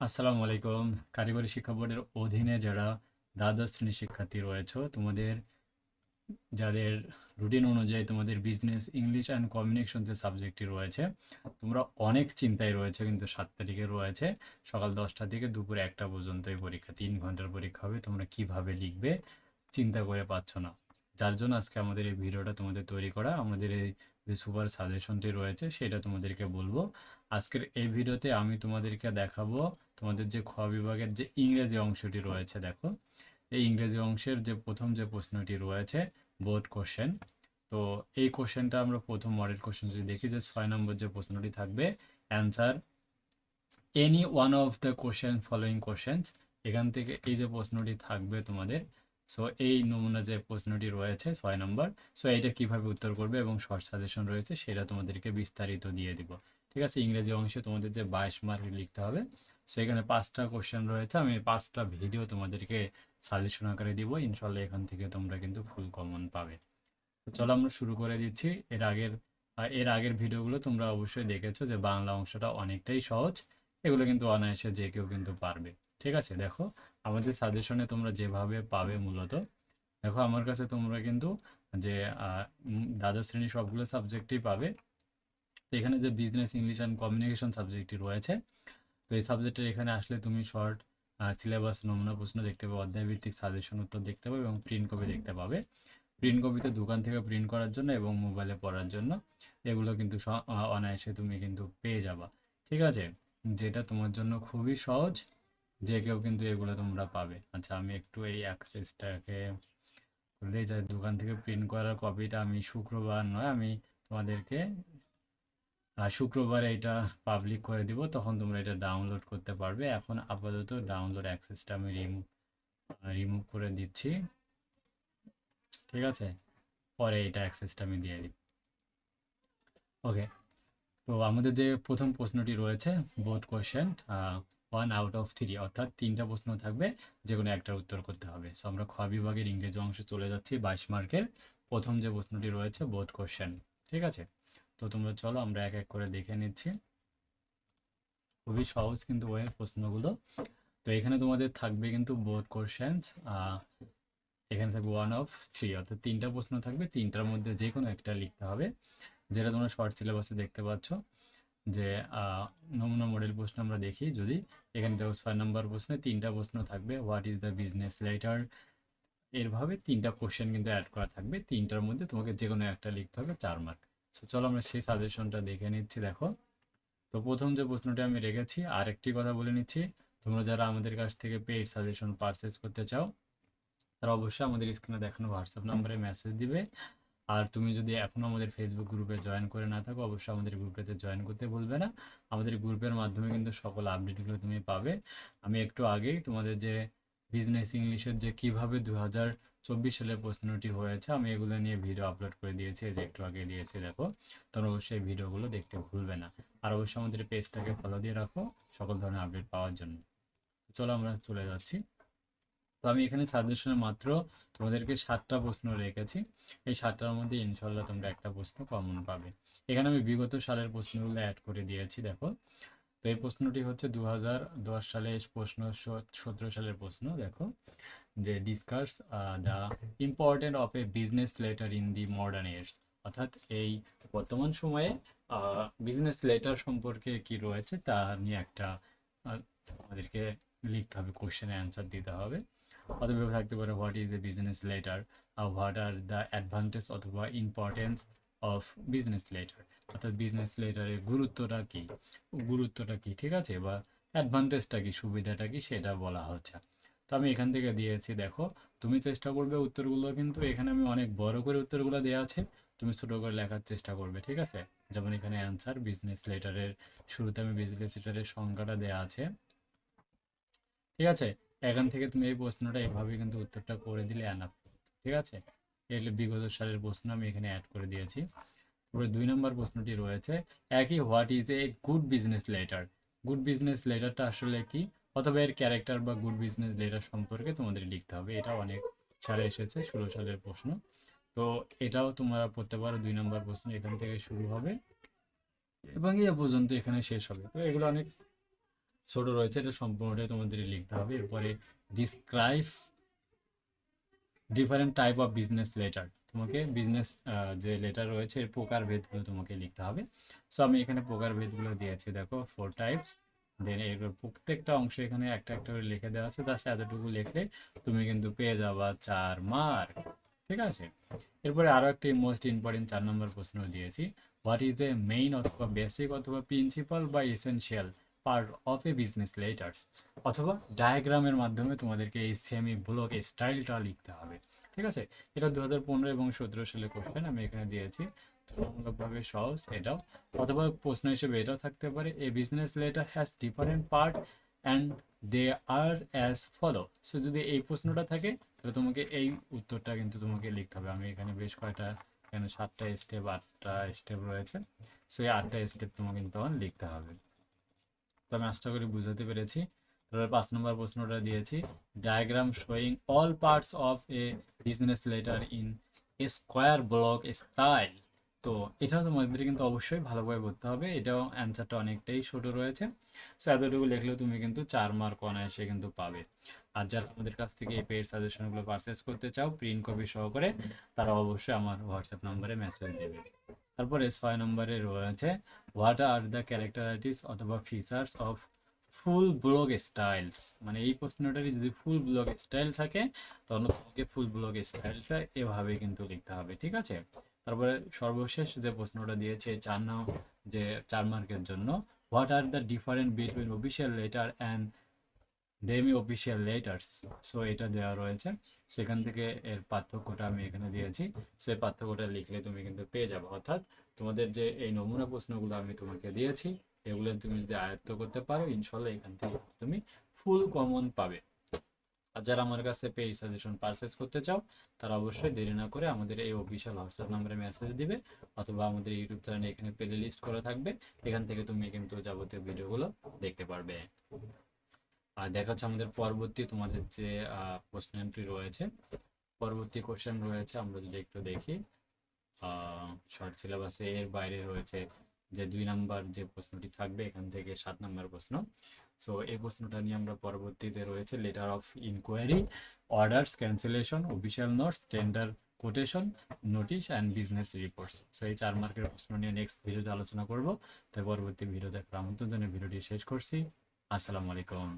আসসালামু আলাইকুম। কারিগরি শিক্ষা বোর্ডের অধীনে যারা দ্বাদশ শ্রেণির শিক্ষার্থী রয়েছে, তোমাদের, যাদের রুটিন অনুযায়ী তোমাদের বিজনেস ইংলিশ অ্যান্ড কমিউনিকেশন যে সাবজেক্টটি রয়েছে, তোমরা অনেক চিন্তায় রয়েছে কিন্তু সাত তারিখে রয়েছে। সকাল দশটা থেকে দুপুর একটা পর্যন্ত এই পরীক্ষা, তিন ঘণ্টার পরীক্ষা হবে, তোমরা কীভাবে লিখবে, চিন্তা করে পাচ্ছ না। যার জন্য আজকে আমাদের এই ভিডিওটা তোমাদের তৈরি করা, আমাদের এই যে সুপার সাজেশনটি রয়েছে, সেটা তোমাদেরকে বলব। আজকের এই ভিডিওতে আমি তোমাদেরকে দেখাবো তোমাদের যে খ বিভাগের যে ইংরেজি অংশটি রয়েছে, দেখো। এই ইংরেজি অংশের যে প্রথম যে প্রশ্নটি রয়েছে বোর্ড কোশ্চেন তো এই কোশ্চেনটা আমরা প্রথম মডেল কোশ্চেন যদি দেখি, যে ছয় নম্বর যে প্রশ্নটি থাকবে answer any one of the question following questions এখান থেকে এই যে প্রশ্নটি থাকবে তোমাদের সো এই নমুনা যে প্রশ্নটি রয়েছে ছয় নম্বর সো এইটা কীভাবে উত্তর করবে এবং শর্ট সাজেশন রয়েছে সেটা তোমাদেরকে বিস্তারিত দিয়ে দিব। ঠিক আছে? ইংরেজি অংশে তোমাদের যে বাইশ মার্ক লিখতে হবে সেখানে পাঁচটা কোশ্চেন রয়েছে। আমি পাঁচটা ভিডিও তোমাদেরকে সাজেশন আকারে দিব ইনশাল্লাহ এখান থেকে তোমরা কিন্তু ফুল কমন পাবে। চলো আমরা শুরু করে দিচ্ছি। এর আগের এর আগের ভিডিওগুলো তোমরা অবশ্যই দেখেছ যে বাংলা অংশটা অনেকটাই সহজ। এগুলো কিন্তু অনায়াসে যে কেউ কিন্তু পারবে। ঠিক আছে? দেখো আমাদের সাজেশনে তোমরা যেভাবে পাবে মূলত, দেখো আমার কাছে তোমরা কিন্তু যে দ্বাদশ শ্রেণির সবগুলো সাবজেক্টই পাবে। তো এখানে যে বিজনেস ইংলিশ অ্যান্ড কমিউনিকেশন সাবজেক্টটি রয়েছে, তো এই সাবজেক্টের এখানে আসলে তুমি শর্ট সিলেবাস নমুনা প্রশ্ন দেখতে পাবে অধ্যায় ভিত্তিক সাজেশন উত্তর দেখতে পাবে এবং প্রিন্ট কপি দেখতে পাবে। প্রিন্ট কপিতে দোকান থেকে প্রিন্ট করার জন্য এবং মোবাইলে পড়ার জন্য এগুলো কিন্তু অনায়াসে তুমি কিন্তু পেয়ে যাবা। ঠিক আছে? যেটা তোমার জন্য খুবই সহজ। যে কেউ কিন্তু এগুলো তোমরা পাবে। আচ্ছা আমি একটু এই অ্যাক্সেসটাকে খুলে যাই। দোকান থেকে প্রিন্ট করার কপিটা আমি শুক্রবার নয়, আমি তোমাদেরকে শুক্রবার শুক্রবারে এটা পাবলিক করে দিব, তখন তোমরা এটা ডাউনলোড করতে পারবে। এখন আপাতত ডাউনলোড অ্যাক্সেসটা আমি রিমুভ রিমুভ করে দিচ্ছি। ঠিক আছে? পরে এটা অ্যাক্সেসটা আমি দিয়ে দিই। ওকে তো আমাদের যে প্রথম প্রশ্নটি রয়েছে board question one out of three অর্থাৎ তিনটা প্রশ্ন থাকবে যে কোনো একটার উত্তর করতে হবে। সো আমরা খ বিভাগের ইংরেজি অংশে চলে যাচ্ছি, বাইশ মার্কের প্রথম যে প্রশ্নটি রয়েছে বোর্ড কোশ্চেন ঠিক আছে? তো তোমরা চলো, আমরা এক এক করে দেখে নিচ্ছি। খুবই সহজ কিন্তু ওই প্রশ্নগুলো। তো এখানে তোমাদের থাকবে কিন্তু বোর্ড কোশ্চেন্স এখানে থাকবে ওয়ান অফ থ্রি অর্থাৎ তিনটা প্রশ্ন থাকবে, তিনটার মধ্যে যে কোনো একটা লিখতে হবে, যেটা তোমরা শর্ট সিলেবাসে দেখতে পাচ্ছ। যে নমুনা মডেল প্রশ্ন আমরা দেখি, যদি এখানে দেখো ছয় নম্বর প্রশ্নে তিনটা প্রশ্ন থাকবে what is the business letter এরভাবে তিনটা কোশ্চেন কিন্তু অ্যাড করা থাকবে, তিনটার মধ্যে তোমাকে যে কোনো একটা লিখতে হবে, চার মার্ক সো চলো আমরা সেই সাজেশনটা দেখে নিচ্ছি, দেখো। তো প্রথম যে প্রশ্নটি আমি রেখেছি, আরেকটি কথা বলে নিচ্ছি, তোমরা যারা আমাদের কাছ থেকে পেইড সাজেশন পারচেজ করতে চাও, তারা অবশ্যই আমাদের স্ক্রিনে দেখানো হোয়াটসঅ্যাপ নম্বরে মেসেজ দিবে। আর তুমি যদি এখনও আমাদের ফেসবুক গ্রুপে জয়েন করে না থাকো, অবশ্যই আমাদের গ্রুপেতে জয়েন করতে ভুলবে না। আমাদের গ্রুপের মাধ্যমে কিন্তু সকল আপডেটগুলো তুমি পাবে। আমি একটু আগেই তোমাদের যে বিজনেস ইংলিশের যে কীভাবে দু হাজার চব্বিশ সালের প্রশ্নটি হয়েছে, আমি এগুলো নিয়ে ভিডিও আপলোড করে দিয়েছি যে একটু আগে দিয়েছি, দেখো। তোমরা অবশ্যই ভিডিওগুলো দেখতে ভুলবে না। আর অবশ্যই আমাদের পেজটাকে ফলো দিয়ে রাখো, সকল ধরনের আপডেট পাওয়ার জন্য। চলো আমরা চলে যাচ্ছি। তো আমি এখানে সাজেশনে মাত্র তোমাদেরকে সাতটা প্রশ্ন রেখেছি। এই সাতটার মধ্যে ইনশাল্লাহ তোমরা একটা প্রশ্ন কমন পাবে। এখানে আমি বিগত সালের প্রশ্নগুলো অ্যাড করে দিয়েছি, দেখো। তো এই প্রশ্নটি হচ্ছে দু সালে প্রশ্ন সতেরো সালের প্রশ্ন, দেখো। যে discuss the important of a business letter in the modern years অর্থাৎ এই বর্তমান সময়ে বিজনেস লেটার সম্পর্কে কি রয়েছে তা নিয়ে একটা আমাদেরকে লিখতে হবে কোশ্চেনের অ্যান্সার দিতে হবে। অথবা থাকতে পারে what is a business letter what are the advantage অথবা ইম্পর্টেন্স অফ বিজনেস লেটার অর্থাৎ বিজনেস লেটারের গুরুত্বটা কি? গুরুত্বটা কি, ঠিক আছে? বা অ্যাডভান্টেজটা কি, সুবিধাটা কি, সেটা বলা হচ্ছে। তো আমি এখান থেকে দিয়েছি, দেখো, তুমি চেষ্টা করবে উত্তরগুলো, কিন্তু এখানে আমি অনেক বড় করে উত্তরগুলো দেওয়া আছে। তুমি ছোট করে লেখার চেষ্টা করবে, ঠিক আছে? যেমন এখানে অ্যান্সার বিজনেস লেটারের শুরুতে আমি বিজনেস লেটারের সংখ্যাটা দেওয়া আছে। ঠিক আছে? এখান থেকে তুমি এই প্রশ্নটা এভাবে কিন্তু উত্তরটা করে দিলে অ্যানাপ ঠিক আছে? এগুলো বিগত সালের প্রশ্ন আমি এখানে অ্যাড করে দিয়েছি। তারপরে দুই নম্বর প্রশ্নটি রয়েছে, একই what is a good business letter good business লেটারটা আসলে কি? অথবা এর ক্যারেক্টার বা গুড বিজনেস লেটার সম্পর্কে তোমাদের লিখতে হবে। এটা অনেক সালে এসেছে, ষোলো সালের প্রশ্ন। তো এটাও তোমরা পড়তে পারো, দুই নম্বর প্রশ্ন এখান থেকে শুরু হবে। এবং এ পর্যন্ত এখানে শেষ হবে। তো এগুলো অনেক ছোট রয়েছে, এটা সম্পূর্ণটাই তোমাদের লিখতে হবে। এরপরে describe different type of business letter তোমাকে বিজনেস যে লেটার রয়েছে, এর প্রকারভেদগুলো তোমাকে লিখতে হবে। সো আমি এখানে প্রকারভেদগুলো দিয়েছি, দেখো ফোর টাইপস দেন এরপর প্রত্যেকটা অংশ এখানে একটা একটা করে লিখে দেওয়া আছে। তার সাথে এতটুকু লিখলে তুমি কিন্তু পেয়ে যাবা চার মার্ক ঠিক আছে? এরপরে আরও একটি মোস্ট ইম্পর্টেন্ট চার নম্বর প্রশ্ন দিয়েছি। হোয়াট ইজ দ্য মেইন অথবা বেসিক অথবা প্রিন্সিপাল বা essential part of a business letters অথবা ডায়াগ্রামের মাধ্যমে তোমাদেরকে এই সেমি ব্লক স্টাইলটা লিখতে হবে। ঠিক আছে? এটা দু হাজার পনেরো এবং সতেরো সালে কোশ্চেন আমি এখানে দিয়েছি। তুলনামূলকভাবে সহজ এটাও। অথবা প্রশ্ন হিসেবে এটাও থাকতে পারে। A business letter has different part and they are as follow so যদি এই প্রশ্নটা থাকে, তাহলে তোমাকে এই উত্তরটা কিন্তু তোমাকে লিখতে হবে। আমি এখানে বেশ কয়টা, এখানে সাতটা স্টেপ আটটা স্টেপ রয়েছে। সো এই আটটা স্টেপ তোমাকে কিন্তু লিখতে হবে। আমি আশা করি বুঝাতে পেরেছি। তারপরে পাঁচ নম্বর প্রশ্নটা দিয়েছি। Diagram showing all parts of a business letter in a square block style তো এটাও তোমাদের কিন্তু অবশ্যই ভালোভাবে করতে হবে। এটাও অ্যান্সারটা অনেকটাই ছোট রয়েছে। সো এতটুকু লিখলেও তুমি কিন্তু চার মার্ক অনায়াসে কিন্তু পাবে। আর যারা আমাদের কাছ থেকে এই পেড সাজেশনগুলো পারচেস করতে চাও প্রিন্ট কপি সহকারে, তারা অবশ্যই আমার হোয়াটসঅ্যাপ নম্বরে মেসেজ দেবে। তারপরে ছয় নম্বরে রয়েছে হোয়াট আর দ্য ক্যারেক্টারিটিস অথবা features of full block styles মানে এই প্রশ্নটারই যদি ফুল ব্লগ স্টাইল থাকে, তখন তোমাকে ফুল ব্লগ স্টাইলটা এভাবে কিন্তু লিখতে হবে, ঠিক আছে? তারপরে সর্বশেষ যে প্রশ্নটা দিয়েছে চার নাম যে চার মার্কের জন্য what are the different between official letter and demi official letters so এটা দেওয়া রয়েছে। সেখান থেকে এর পার্থক্যটা আমি এখানে দিয়েছি। সেই পার্থক্যটা লিখলে তুমি কিন্তু পেয়ে যাবে। অর্থাৎ তোমাদের যে এই নমুনা প্রশ্নগুলো আমি তোমাকে দিয়েছি, এগুলো তুমি যদি আয়ত্ত করতে পারো ইনশাল্লাহ এখান থেকে তুমি ফুল কমন পাবে। আর যারা আমার কাছে পেই সাজেশন পারচেস করতে চাও, তারা অবশ্যই দেরি না করে আমাদের এই অফিসিয়াল হোয়াটসঅ্যাপ নাম্বারে মেসেজ দিবে, অথবা আমাদের ইউটিউব চ্যানেলে এখানে প্লে লিস্ট করা থাকবে। এখান থেকে তুমি কিন্তু যাবতীয় ভিডিওগুলো দেখতে পারবে। আর দেখা যাচ্ছে আমাদের পরবর্তী তোমাদের যে প্রশ্নটি রয়েছে, পরবর্তী কোশ্চেন রয়েছে, আমরা যদি একটু দেখি শর্ট সিলেবাসে এর বাইরে রয়েছে যে দুই নাম্বার যে প্রশ্নটি থাকবে, এখান থেকে সাত নাম্বার প্রশ্ন। সো এই প্রশ্নটা নিয়ে আমরা পরবর্তীতে রয়েছে letter of enquiry orders cancellation official notes tender quotation notice and business reports so এই চার মার্কের প্রশ্ন নিয়ে নেক্সট ভিডিওতে আলোচনা করব। তাই পরবর্তী ভিডিও দেখার আমন্ত্রণ জানিয়ে ভিডিওটি শেষ করছি। আসসালামু আলাইকুম।